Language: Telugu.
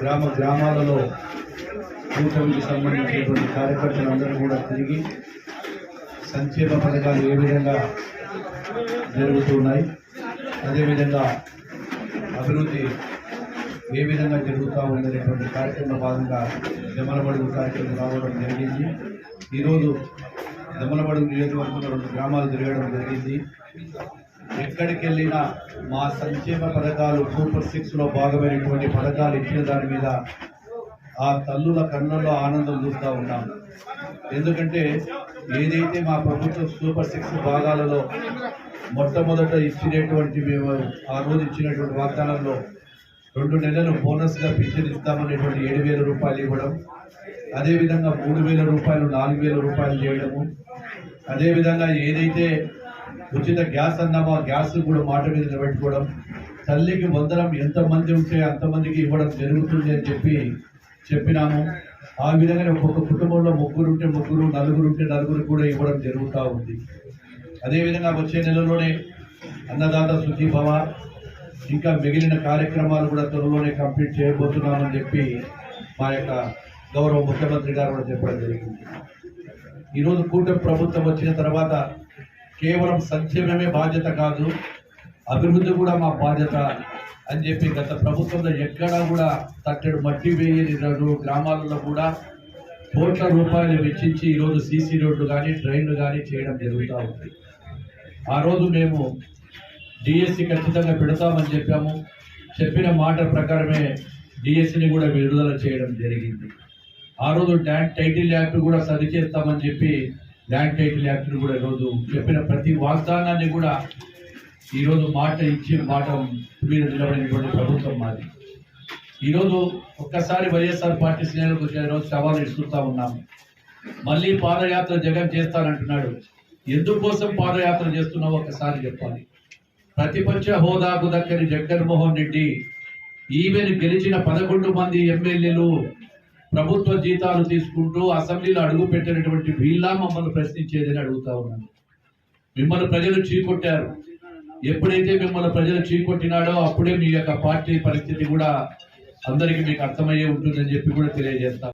గ్రామ గ్రామాలలో కూటమికి సంబంధించినటువంటి కార్యకర్తలందరూ కూడా తిరిగి సంక్షేమ పథకాలు ఏ విధంగా జరుగుతున్నాయి అదేవిధంగా అభివృద్ధి ఏ విధంగా జరుగుతూ ఉందనేటువంటి కార్యక్రమంలో భాగంగా దమలబడుగు కార్యక్రమం రావడం జరిగింది. ఈరోజు దమలబడుగు నియోజకవర్గంలో రెండు గ్రామాలు తిరగడం జరిగింది. ఎక్కడికి వెళ్ళినా మా సంక్షేమ పథకాలు సూపర్ సిక్స్లో భాగమైనటువంటి పథకాలు ఇచ్చిన దాని మీద ఆ తల్లుల కన్నుల్లో ఆనందం చూస్తూ ఉన్నాం. ఎందుకంటే ఏదైతే మా ప్రభుత్వం సూపర్ సిక్స్ భాగాలలో మొట్టమొదట ఇచ్చినటువంటి మేము ఆ రోజు ఇచ్చినటువంటి వాగ్దానంలో రెండు నెలలు బోనస్గా పింఛన్ ఇస్తామనేటువంటి ఏడు వేల రూపాయలు ఇవ్వడం అదేవిధంగా మూడు వేల రూపాయలు నాలుగు వేల రూపాయలు చేయడము అదేవిధంగా ఏదైతే ఉచిత గ్యాస్ అన్నామా? గ్యాస్ కూడా మాట మీద నిలబెట్టుకోవడం. తల్లికి వందనం ఎంతమంది ఉంటే అంతమందికి ఇవ్వడం జరుగుతుంది అని చెప్పి చెప్పినాము. ఆ విధంగానే ఒక్కొక్క కుటుంబంలో ముగ్గురు ఉంటే ముగ్గురు నలుగురు ఉంటే నలుగురు కూడా ఇవ్వడం జరుగుతూ ఉంది. అదేవిధంగా వచ్చే నెలలోనే అన్నదాత శుద్ధి భవ ఇంకా మిగిలిన కార్యక్రమాలు కూడా త్వరలోనే కంప్లీట్ చేయబోతున్నామని చెప్పి మా యొక్క గౌరవ ముఖ్యమంత్రి గారు కూడా చెప్పడం జరిగింది. ఈరోజు కూటమి ప్రభుత్వం వచ్చిన తర్వాత కేవలం సంక్షేమమే బాధ్యత కాదు అభివృద్ధి కూడా మా బాధ్యత అని చెప్పి గత ప్రభుత్వంలో ఎక్కడా కూడా తట్టెడు మట్టి వేయని గ్రామాలలో కూడా కోట్ల రూపాయలు వెచ్చించి ఈరోజు సీసీ రోడ్లు కానీ ట్రైన్లు కానీ చేయడం జరుగుతూ ఉంది. ఆ రోజు మేము డిఎస్సి ఖచ్చితంగా పెడతామని చెప్పాము. చెప్పిన మాట ప్రకారమే డిఎస్సిని కూడా విడుదల చేయడం జరిగింది. ఆ రోజు ల్యాండ్ టైటిల్ యాక్ట్ కూడా సరి చేస్తామని చెప్పి ల్యాండ్ టైటిల్ యాక్ట్ని కూడా ఈరోజు చెప్పిన ప్రతి వాగ్దానాన్ని కూడా ఈరోజు మాట ఇచ్చి మాట మీద నిలబడినటువంటి ప్రభుత్వం మాది. ఈరోజు ఒక్కసారి వైఎస్ఆర్ పార్టీ శ్రేణులకు ఈరోజు సవాలు ఇస్తుంటా ఉన్నాము మళ్ళీ పాదయాత్ర జగన్ చేస్తానంటున్నాడు. ఎందుకోసం పాదయాత్ర చేస్తున్నావు ఒక్కసారి చెప్పాలి. ప్రతిపక్ష హోదాకు దక్కని జగన్మోహన్ రెడ్డి ఈమెను గెలిచిన పదకొండు మంది ఎమ్మెల్యేలు ప్రభుత్వ జీతాలు తీసుకుంటూ అసెంబ్లీలో అడుగు పెట్టినటువంటి వీళ్ళ మమ్మల్ని ప్రశ్నించేదని అడుగుతా ఉన్నాను. మిమ్మల్ని ప్రజలు చీకొట్టారు. ఎప్పుడైతే మిమ్మల్ని ప్రజలు చీకొట్టినాడో అప్పుడే మీ యొక్క పార్టీ పరిస్థితి కూడా అందరికీ మీకు అర్థమయ్యే ఉంటుందని చెప్పి కూడా తెలియజేస్తాం